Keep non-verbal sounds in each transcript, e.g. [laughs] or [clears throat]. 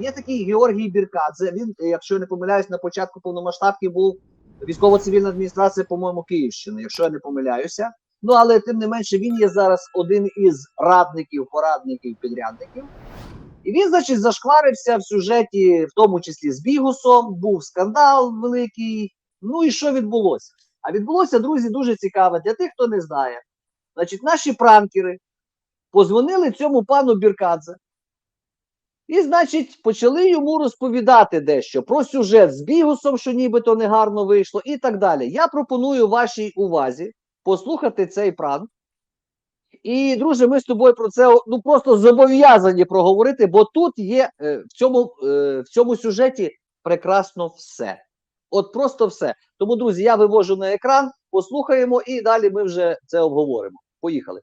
Є такий Георгій Біркадзе. Він, якщо я не помиляюсь, на початку повномасштабки був військово-цивільна адміністрація, по-моєму, Київщини, якщо я не помиляюся. Ну але тим не менше він є зараз один із радників, порадників, підрядників. І він, значить, зашкварився в сюжеті, в тому числі з Бігусом, був скандал великий. Ну і що відбулося? А відбулося, друзі, дуже цікаво для тих, хто не знає. Значить, наші пранкери позвонили цьому пану Біркадзе. І, значить, почали йому розповідати дещо про сюжет з бігусом, що нібито негарно вийшло, і так далі. Я пропоную вашій увазі послухати цей пранк. І, друже, ми з тобою про це ну просто зобов'язані проговорити, бо тут є е, в, цьому, е, в цьому сюжеті прекрасно все. От просто все. Тому, друзі, я вивожу на екран, послухаємо і далі ми вже це обговоримо. Поїхали.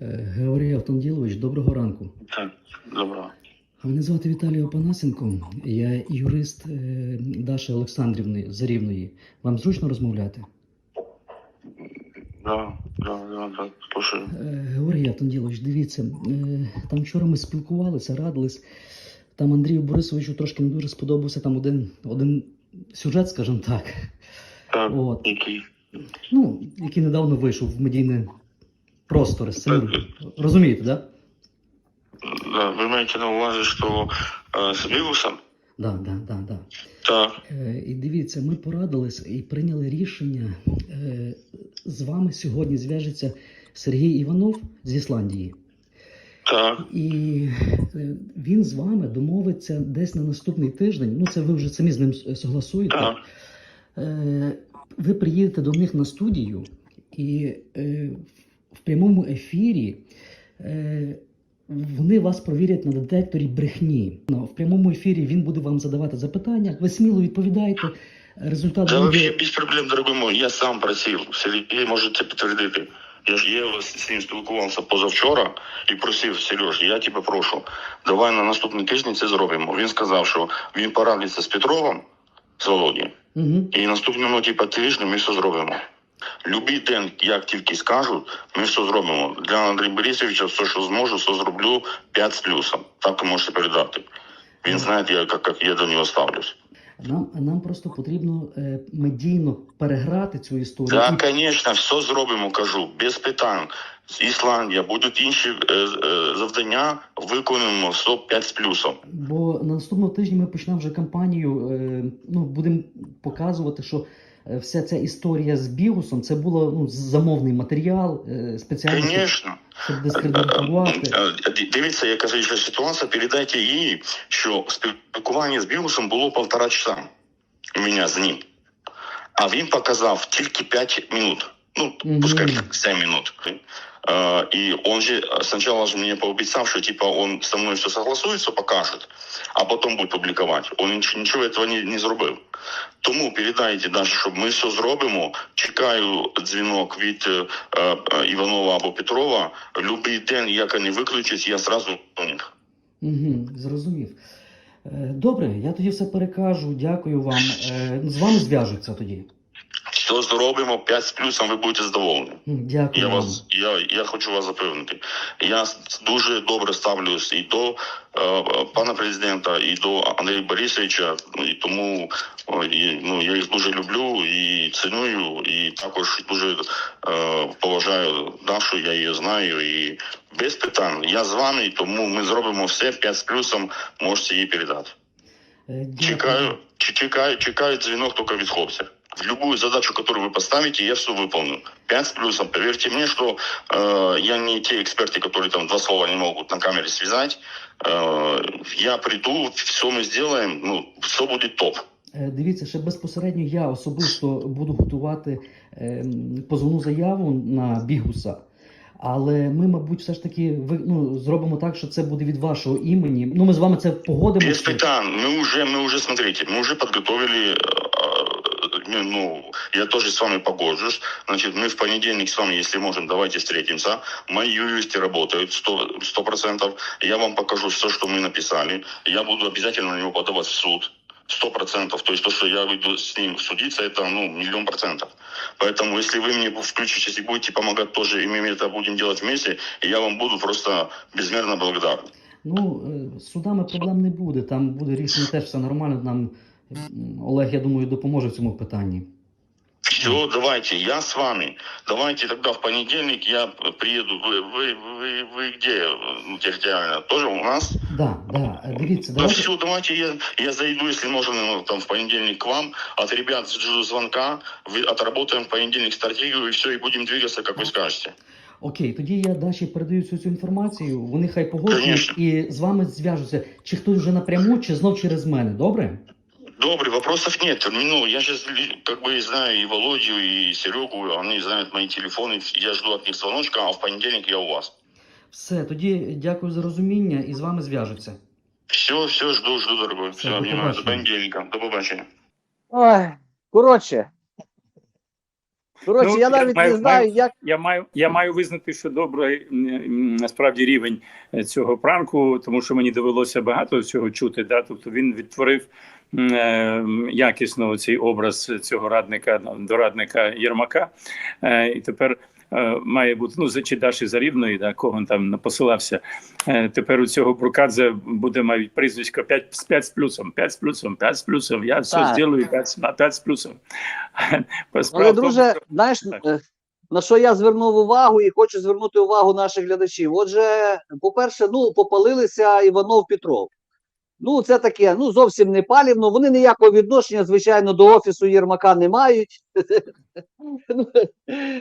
Е, Георгій Автанділович, доброго ранку. Так, добро. Мене звати Віталій Опанасенко, я юрист е, Даші Олександрівни Зарівної. Вам зручно розмовляти? Да, да, да, да, слушаю. Е, Георгій Автанділович, дивіться, е, там вчора ми спілкувалися, радились. Там Андрію Борисовичу трошки не дуже сподобався там один, один сюжет, скажімо так. Так, От. який? Ну, який недавно вийшов в медійне простори. Розумієте, так? Да? Да, ви маєте на увазі, що е, з вірусом? Да, да, да, да. Так, Е, І дивіться, ми порадились і прийняли рішення. Е, З вами сьогодні зв'яжеться Сергій Іванов з Ісландії. так, І е, він з вами домовиться десь на наступний тиждень. Ну, це ви вже самі з ним с- согласуєте. так. Е, Ви приїдете до них на студію, і е, в прямому ефірі е, вони вас провірять на детекторі брехні. Ну, В прямому ефірі він буде вам задавати запитання. Ви сміло відповідаєте. Результат Це буде без проблем, дорогой мой. Я сам просив. Сергій може це підтвердити. Я ж я з ним спілкувався позавчора і просив, Сереж, я тебе прошу, давай на наступний тиждень це зробимо. Він сказав, що він порадиться з Петровим, з Володієм, угу. І наступному типу, тижню ми все зробимо. Любий день, як тільки скажуть, ми все зробимо. Для Андрія Борисовича все, що зможу, все зроблю 5 з плюсом. Так ви можете передати. Він знає, як, як я до нього ставлюсь. нам, нам просто потрібно е, медійно переграти цю історію. Так, звісно, все зробимо, кажу, без питань. З Ісландія будуть інші е, е, завдання, виконуємо все 5 з плюсом. Бо на наступному тижні ми почнемо вже кампанію. Е, ну, будемо показувати, що вся ця історія з бігусом це було ну, замовний матеріал е, спеціально, Звісно. щоб дискредитувати. Е, Дивіться, яка зараз ситуація. Передайте їй, що спілкування з Бігусом було півтора часа у мене з ним. А він показав тільки 5 минут. Ну, пускай 7 минут. Э, И он же э, сначала же мне пообещал, что типа он со мной все согласуется, покажет, а потом будет публиковать. Он нич- нічого этого не, не зробив. Тому передайте Даші, щоб ми все зробимо. Чекаю дзвінок від е, е, Іванова або Петрова. Любий день, як вони виключать, я зразу до них. Угу, зрозумів. Е, Добре, я тоді все перекажу. Дякую вам. [laughs] Е, З вами зв'яжуться тоді. Все зробимо 5 з плюсом, ви будете задоволені. Дякую Я вас, я, я хочу вас запевнити. Я дуже добре ставлюсь і до е, пана президента, і до Андрія Борисовича. Ну, І тому і, ну, я їх дуже люблю і ціную, і також дуже е, поважаю Дашу, я її знаю. І без питань. Я з вами, тому ми зробимо все 5 з плюсом, можете їй передати. Е, дякую. Чекаю, чекаю, чекаю дзвінок тільки від хлопця Любую задачу, которую вы поставите, я все выполню. 5 с плюсом. Поверьте мне, что э, я не те эксперты, которые там два слова не могут на камере связать. Э, я приду, все мы сделаем, ну, все будет топ. Е, Дивіться, ще безпосередньо я особисто буду готувати ем, позовну заяву на бігуса. Але ми, мабуть, все ж таки ви, ну, зробимо так, що це буде від вашого імені. Ну, ми з вами це погодимо. Без питань. Мы уже, мы уже, смотрите, мы уже подготовили, э, ну, я тоже с вами погоджусь. Значит, мы в понедельник с вами, если можем, давайте встретимся. Мои юристы работают сто процентов. Я вам покажу все, что мы написали. Я буду обязательно на него подавать в суд. Сто процентов. То есть то, что я выйду с ним судиться, это ну, миллион процентов. Поэтому, если вы мне включитесь и будете помогать тоже, и мы это будем делать вместе, я вам буду просто безмерно благодарен. Ну, е, з судами проблем не буде. Там буде рішення теж все нормально. Нам Олег, я думаю, допоможе в цьому питанні. Все, давайте, я с вами. Давайте тогда в понедельник я приеду. Вы, вы, вы, вы где ну, территориально? Тоже у нас? Да, да. е, Дивіться, Ну давайте. все, давайте я, я зайду, если можно, ну, там в понедельник к вам. От ребят жду звонка, вы, отработаем в понедельник стратегию и все, и будем двигаться, как вы скажете. Окей, тоді я далі передаю цю, цю інформацію. Вони хай погоджують Конечно. і з вами зв'яжуться. Чи хтось вже напряму, чи знов через мене. Добре? Добрый, вопросов нет. Ну, я сейчас как бы знаю и Володю, и Серегу, они знают мои телефоны. Я жду от них звоночка, а в понедельник я у вас. Все, тоді дякую за розуміння і з вами зв'яжуться. Все, все, жду, жду, дорогой. Всё, Все, до обнимаю. До побачення. понедельника. До побачення. Ой, коротше. Коротше, Ну, я я навіть маю- не знаю, маю- як. Я маю, я маю визнати, що добрий м, м, насправді рівень е, цього пранку, тому що мені довелося багато цього чути. Да? Тобто він відтворив м, е, якісно цей образ цього радника, дорадника Єрмака. Е, І тепер е, має бути ну чи Даші Зарівної, да, кого там посилався. Е, Тепер у цього Брукадзе буде навіть прізвисько 5, з 5 з плюсом, 5 з плюсом, 5 з плюсом. Я все Так. зроблю 5, на 5 з плюсом. [laughs] Але, Справа тому, друже, знаєш, Так. е, на що я звернув увагу і хочу звернути увагу наших глядачів. Отже, по-перше, ну, попалилися Іванов Петров. Ну, це таке, ну, зовсім не палівно. Вони ніякого відношення, звичайно, до офісу Єрмака не мають. [laughs] Ну,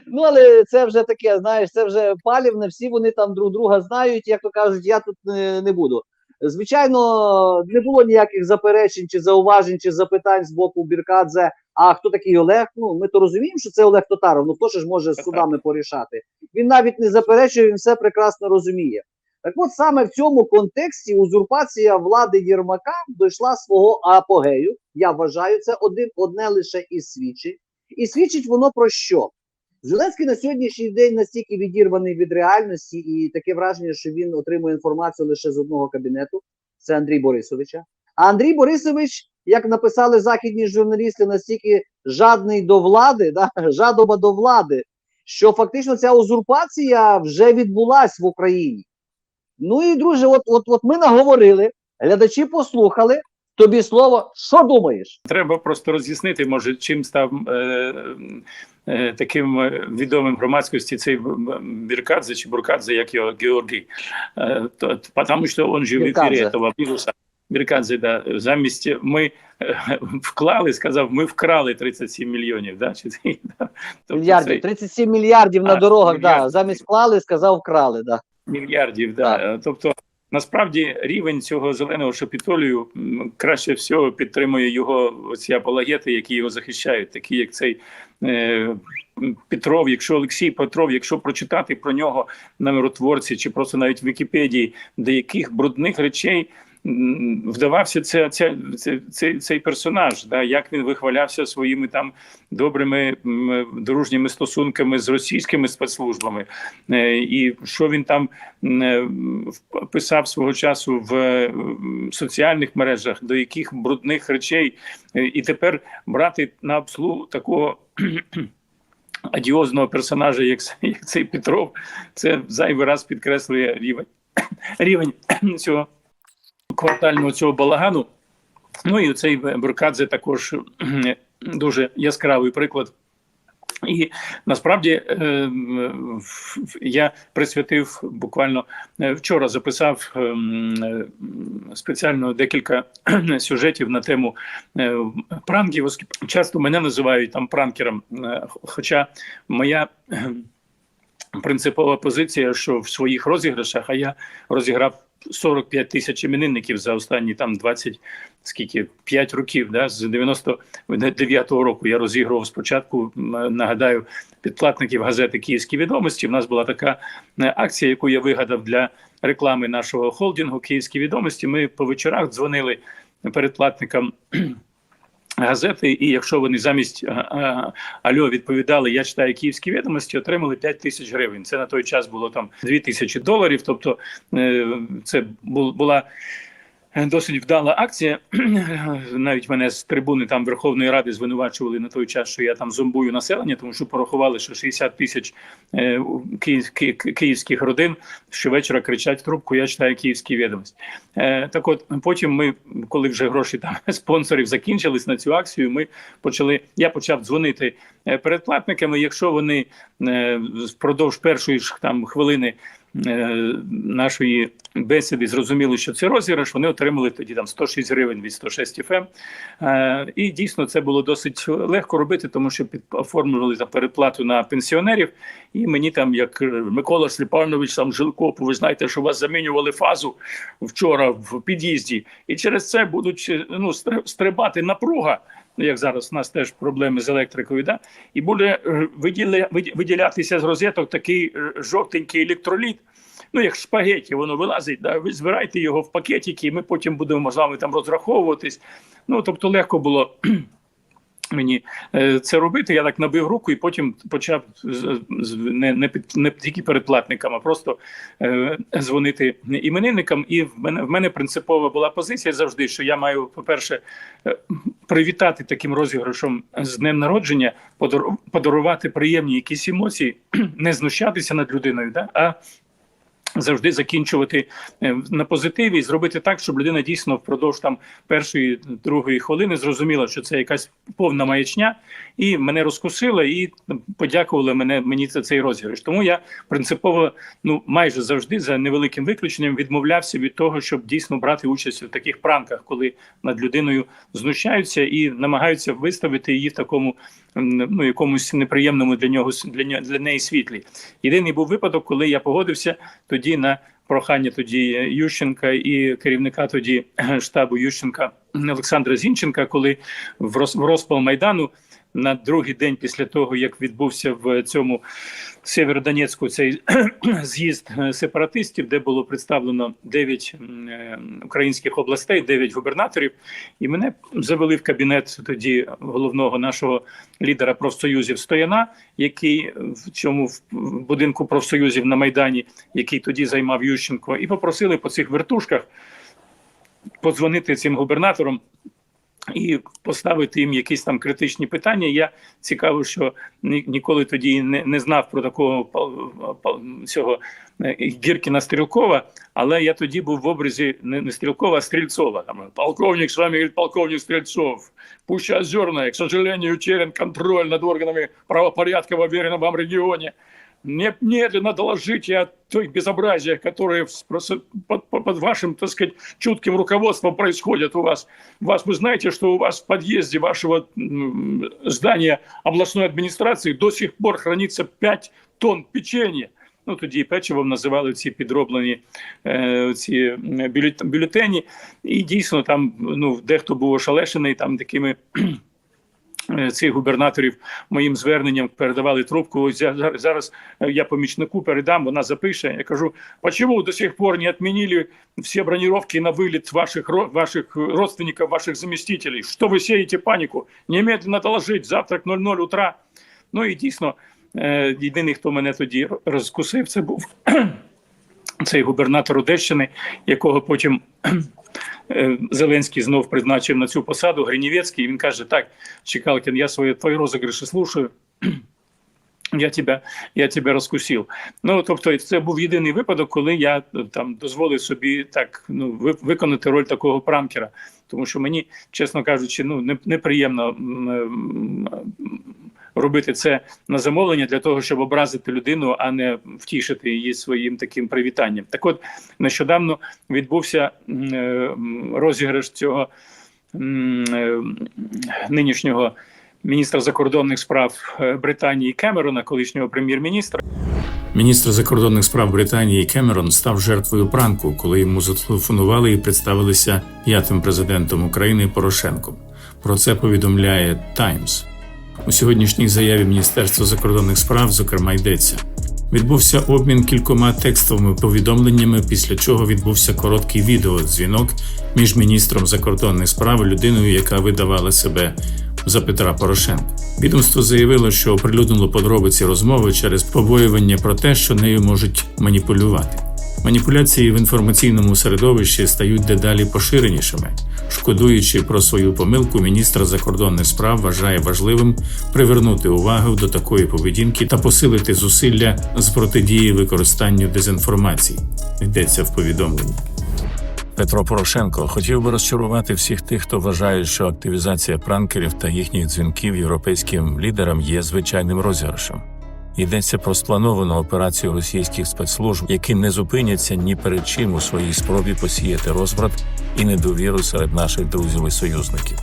Ну, але це вже таке, знаєш, це вже палівне, всі вони там друг друга знають, як то кажуть, я тут не, буду. Звичайно, не було ніяких заперечень, чи зауважень, чи запитань з боку Біркадзе. А хто такий Олег? Ну, ми то розуміємо, що це Олег Тотаров, ну хто ж може з судами порішати? Він навіть не заперечує, він все прекрасно розуміє. Так от саме в цьому контексті узурпація влади Єрмака дійшла свого апогею. Я вважаю, це один, одне лише і свідчить. І свідчить воно про що? Зеленський на сьогоднішній день настільки відірваний від реальності, і таке враження, що він отримує інформацію лише з одного кабінету це Андрій Борисовича. А Андрій Борисович, як написали західні журналісти, настільки жадний до влади, да, [laughs] жадоба до влади, що фактично ця узурпація вже відбулась в Україні. Ну і друже, от, от, от ми наговорили, глядачі послухали. Тобі слово, що думаєш? Треба просто роз'яснити, може, чим став е, е, таким е, відомим громадськості цей Б- Біркадзе чи Буркадзе, як його Георгій. Е, то, тому що він же в ефірі цього віруса. Біркадзе, да, замість ми е, вклали, сказав, ми вкрали 37 мільйонів. Да, чи, да. [laughs] Тобто Мільярдів, цей- 37 мільярдів на А, дорогах, да, замість вклали, сказав вкрали. Да. Мільярдів. Да. Е, Тобто, насправді рівень цього зеленого шапітолію краще всього підтримує його оці апологети, які його захищають, такі як цей. е, Петров, якщо Олексій Петров, якщо прочитати про нього на миротворці чи просто навіть в Вікіпедії, деяких брудних речей вдавався це, це, це, цей, персонаж, да, як він вихвалявся своїми там добрими дружніми стосунками з російськими спецслужбами, Е, і що він там е, писав свого часу в е, соціальних мережах, до яких брудних речей, і тепер брати на обслугу такого. [clears throat] Адіозного персонажа, як, як цей Петров, це зайвий раз підкреслює рівень [clears throat] рівень цього квартального цього балагану. Ну і цей Буркадзе також дуже яскравий приклад. І насправді е, я присвятив буквально е, вчора записав ем, е, спеціально декілька сюжетів на тему пранків. Часто мене називають там пранкером, хоча моя принципова позиція, що в своїх розіграшах, а я розіграв 45 тисяч іменинників за останні там 20, скільки 5 років. Да, з 99-го року я розігрував спочатку. Нагадаю, підплатників газети Київські відомості. У нас була така е, акція, яку я вигадав для реклами нашого холдингу Київські відомості. Ми по вечорах дзвонили передплатникам. Газети, і якщо вони замість а, а, Альо відповідали, я читаю київські відомості, отримали 5 тисяч гривень. Це на той час було там 2 тисячі доларів. Тобто е, це бу- була е, досить вдала акція. [clears throat] Навіть мене з трибуни там Верховної Ради звинувачували на той час, що я там зомбую населення, тому що порахували, що 60 тисяч е, київ, ки- ки- київських родин щовечора кричать трубку. Я читаю київські відомості. Е, так от потім ми, коли вже гроші там [laughs] спонсорів закінчились на цю акцію, ми почали. Я почав дзвонити е, передплатниками. Якщо вони впродовж першої ж там хвилини нашої бесіди зрозуміли, що це розіграш, вони отримали тоді там 106 гривень від 106 FM. Е, І дійсно це було досить легко робити, тому що оформлювали за передплату на пенсіонерів. І мені там, як е, Микола Сліпанович сам Жилков, ви знаєте, що вас замінювали фазу вчора в під'їзді, і через це будуть е, ну стри- стрибати напруга. Ну, Як зараз у нас теж проблеми з електрикою, да? і буде е, виділя, виділятися з розеток такий е, жовтенький електроліт. Ну, як шпагеті, воно вилазить, да? ви збирайте його в пакетики, і ми потім будемо з вами там розраховуватись. Ну, тобто легко було мені е, це робити. Я так набив руку і потім почав не, не, під, не тільки передплатникам, а просто е, дзвонити іменинникам. І в мене в мене принципова була позиція завжди, що я маю, по-перше, е, привітати таким розіграшом з днем народження, подару- подарувати приємні якісь емоції, [clears throat] не знущатися над людиною, да, а завжди закінчувати е, на позитиві і зробити так, щоб людина дійсно впродовж там першої другої хвилини зрозуміла, що це якась повна маячня, і мене розкусила, і подякували мене мені за цей розіграш. Тому я принципово ну майже завжди за невеликим виключенням відмовлявся від того, щоб дійсно брати участь у таких пранках, коли над людиною знущаються і намагаються виставити її в такому ну якомусь неприємному для, нього- для неї світлі. Єдиний був випадок, коли я погодився тоді на прохання тоді Ющенка і керівника тоді е, штабу Ющенка Олександра Зінченка, коли в розпал майдану. На другий день після того, як відбувся в цьому Сєвєродонецьку цей [clears throat] з'їзд е, сепаратистів, де було представлено 9 українських областей, 9 губернаторів, і мене завели в кабінет тоді головного нашого лідера профсоюзів Стояна, який в цьому будинку профсоюзів на Майдані, який тоді займав Ющенко, і попросили по цих вертушках подзвонити цим губернаторам. І поставити їм якісь там критичні питання. Я цікаво, що ніколи тоді не, не знав про такого цього е, Гіркіна Стрілкова, але я тоді був в образі не, не Стрілкова, а Стрільцова. Там, полковник, с вами полковник Стрельцов. Пусть озерная, к сожалению, утерян контроль над органами правопорядка в уверенном вам регионе Не- Немедленно доложите о той безобразиях, которые в- просто под, под- под вашим, так сказать, чутким руководством происходят у вас. Вас, вы знаете, что у вас в подъезде вашего м, здания областной администрации до сих пор хранится 5 тонн печенья. Ну, тоді і печивом називали ці підроблені е, ці м, бюлет- бюлетені. І дійсно там ну, дехто був ошалешений там такими е, цих губернаторів моїм зверненням передавали трубку. Ось зараз е, я помічнику передам, вона запише. Я кажу, почему до сих пор не отменили все бронировки на вылет ваших, ваших родственников, ваших заместителей? Что вы сеете панику? Немедленно доложить, завтра к 00 утра. Ну і дійсно, е, єдиний, хто мене тоді розкусив, це був [clears throat] цей губернатор Одещини, якого потім е, Зеленський знов призначив на цю посаду Гринівецький. І він каже: Так, Чекалкін, я свої твої розіграші слушаю. [clears throat] Я тебе, я тебе розкусив. Ну тобто, це був єдиний випадок, коли я е, там дозволив собі так ну виконати роль такого пранкера. Тому що мені, чесно кажучи, ну не- неприємно робити це на замовлення для того, щоб образити людину, а не втішити її своїм таким привітанням. Так, от нещодавно відбувся е, розіграш цього е, нинішнього міністра закордонних справ е, Британії Кемерона, колишнього прем'єр-міністра. Міністр закордонних справ Британії Кемерон став жертвою пранку, коли йому зателефонували і представилися п'ятим президентом України Порошенком. Про це повідомляє Таймс. У сьогоднішній заяві Міністерства закордонних справ, зокрема, йдеться. Відбувся обмін кількома текстовими повідомленнями, після чого відбувся короткий відеодзвінок між міністром закордонних справ і людиною, яка видавала себе за Петра Порошенка. Відомство заявило, що оприлюднило подробиці розмови через побоювання про те, що нею можуть маніпулювати. Маніпуляції в інформаційному середовищі стають дедалі поширенішими. Шкодуючи про свою помилку, міністр закордонних справ вважає важливим привернути увагу до такої поведінки та посилити зусилля з протидії використанню дезінформації. Йдеться в повідомленні. Петро Порошенко хотів би розчарувати всіх тих, хто вважає, що активізація пранкерів та їхніх дзвінків європейським лідерам є звичайним розіграшем. Йдеться про сплановану операцію російських спецслужб, які не зупиняться ні перед чим у своїй спробі посіяти розбрат і недовіру серед наших друзів і союзників.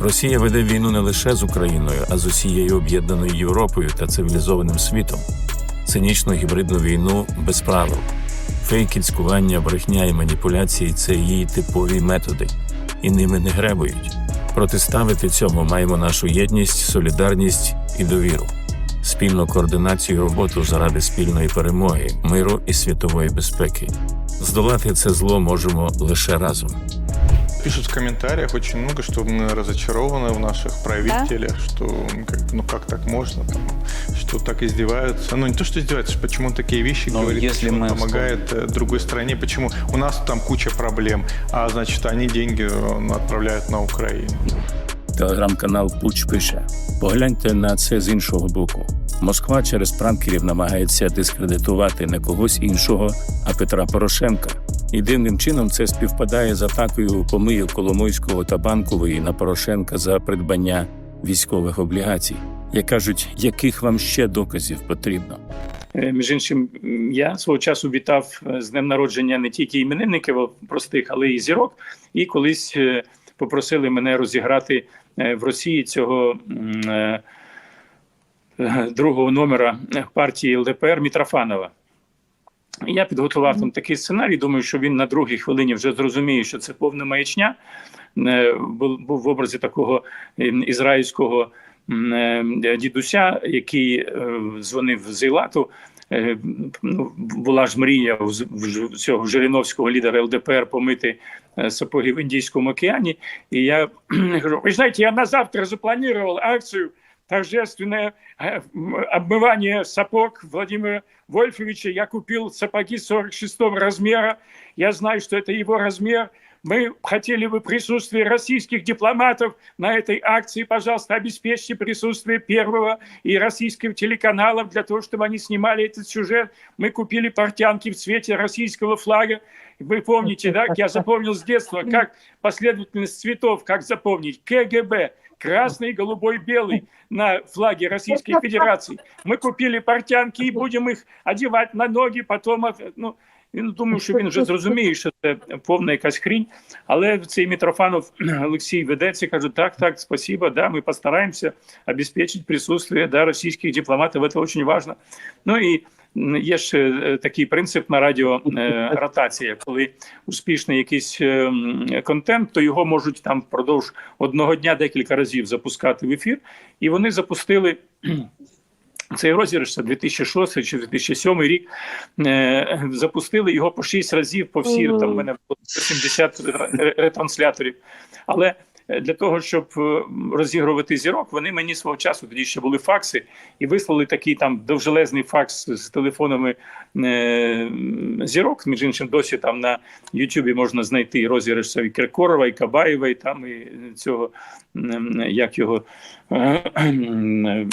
Росія веде війну не лише з Україною, а з усією об'єднаною Європою та цивілізованим світом. Цинічну гібридну війну без правил. Фейки, цькування, брехня і маніпуляції це її типові методи, і ними не гребують. Протиставити цьому маємо нашу єдність, солідарність і довіру, спільну координацію і роботу заради спільної перемоги, миру і світової безпеки. Здолати це зло можемо лише разом. Пишут в комментариях очень много, что мы разочарованы в наших правителях, что ну, как, ну как так можно, там, что так издеваются. Ну не то, что издеваются, почему он такие вещи Но говорит, если почему он мы помогает э, другой стране, почему у нас там куча проблем, а значит они деньги э, отправляют на Украину. Телеграм-канал Пуч пише: погляньте на це з іншого боку. Москва через пранкерів намагається дискредитувати не когось іншого, а Петра Порошенка. І дивним чином це співпадає з атакою помию Коломойського та Банкової на Порошенка за придбання військових облігацій. Як кажуть, яких вам ще доказів потрібно? Е, Між іншим, я свого часу вітав е, з днем народження не тільки іменинників простих, але й зірок. І колись е, попросили мене розіграти е, в Росії цього е, другого номера партії ЛДПР Мітрофанова. Я підготував там такий сценарій. Думаю, що він на другій хвилині вже зрозуміє, що це повна маячня. Е, Був в образі такого ізраїльського дідуся, який дзвонив з Ілату. Е, Ну, була ж мрія у з- в ж- цього Жириновського лідера ЛДПР помити е, сапоги в Індійському океані. І я [clears throat] кажу: ви знаєте, я на завтра запланував акцію торжественное э, м, обмывание сапог Владимира Вольфовича. Я купил сапоги 46 размера. Я знаю, что это его размер. Мы хотели бы присутствие российских дипломатов на этой акции. Пожалуйста, обеспечьте присутствие первого и российских телеканалов для того, чтобы они снимали этот сюжет. Мы купили портянки в цвете российского флага. Вы помните, да? Я запомнил с детства, как последовательность цветов, как запомнить. КГБ, красный, голубой, белый на флаге Российской Федерации. Мы купили портянки и будем их одевать на ноги, потом ну, він думаю, що він вже зрозуміє, що це повна якась хрінь. Але цей Митрофанов Олексій ведеться, каже: так, так, спасибо, да, ми постараємося обеспечити присутствие да, російських дипломатів. Це дуже важливо. Ну і є ще е, такий принцип на радіо е, ротація, коли успішний якийсь е, контент, то його можуть там впродовж одного дня декілька разів запускати в ефір, і вони запустили. Цей розіграш це 2006 чи 2007 рік е, запустили його по 6 разів по всі Мгм. там в мене було 70 ре- ретрансляторів. Але для того, щоб е, розігрувати зірок, вони мені свого часу тоді ще були факси, і вислали такий там довжелезний факс з телефонами е, зірок. Між іншим, досі там на Ютубі можна знайти розіграш і Киркорова, і Кабаєва, і там і цього м, як його е, е,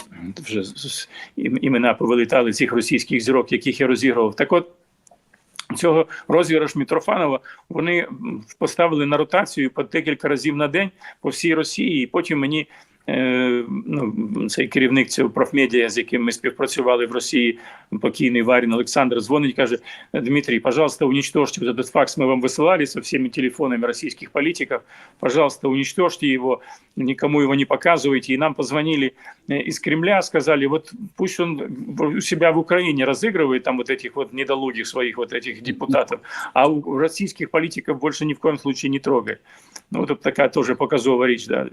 вже імена повилітали цих російських зірок, яких я розігрував. Так от. Цього розіграш Мітрофанова вони поставили на ротацію по декілька разів на день по всій Росії. І потім мені ну, цей керівник цього профмедіа, з яким ми співпрацювали в Росії, покійний Варін Олександр, дзвонить, каже: Дмитрий, пожалуйста, уничтожьте вот этот факс, мы вам высылали со всеми телефонами российских политиков. Пожалуйста, уничтожьте его, никому его не показывайте. И нам позвонили э, из Кремля, сказали, вот пусть он в- у себя в Украине разыгрывает там вот этих вот недолугих своих вот этих депутатов, а у российских политиков больше ни в коем случае не трогай. Ну, вот это такая тоже показовая речь, да.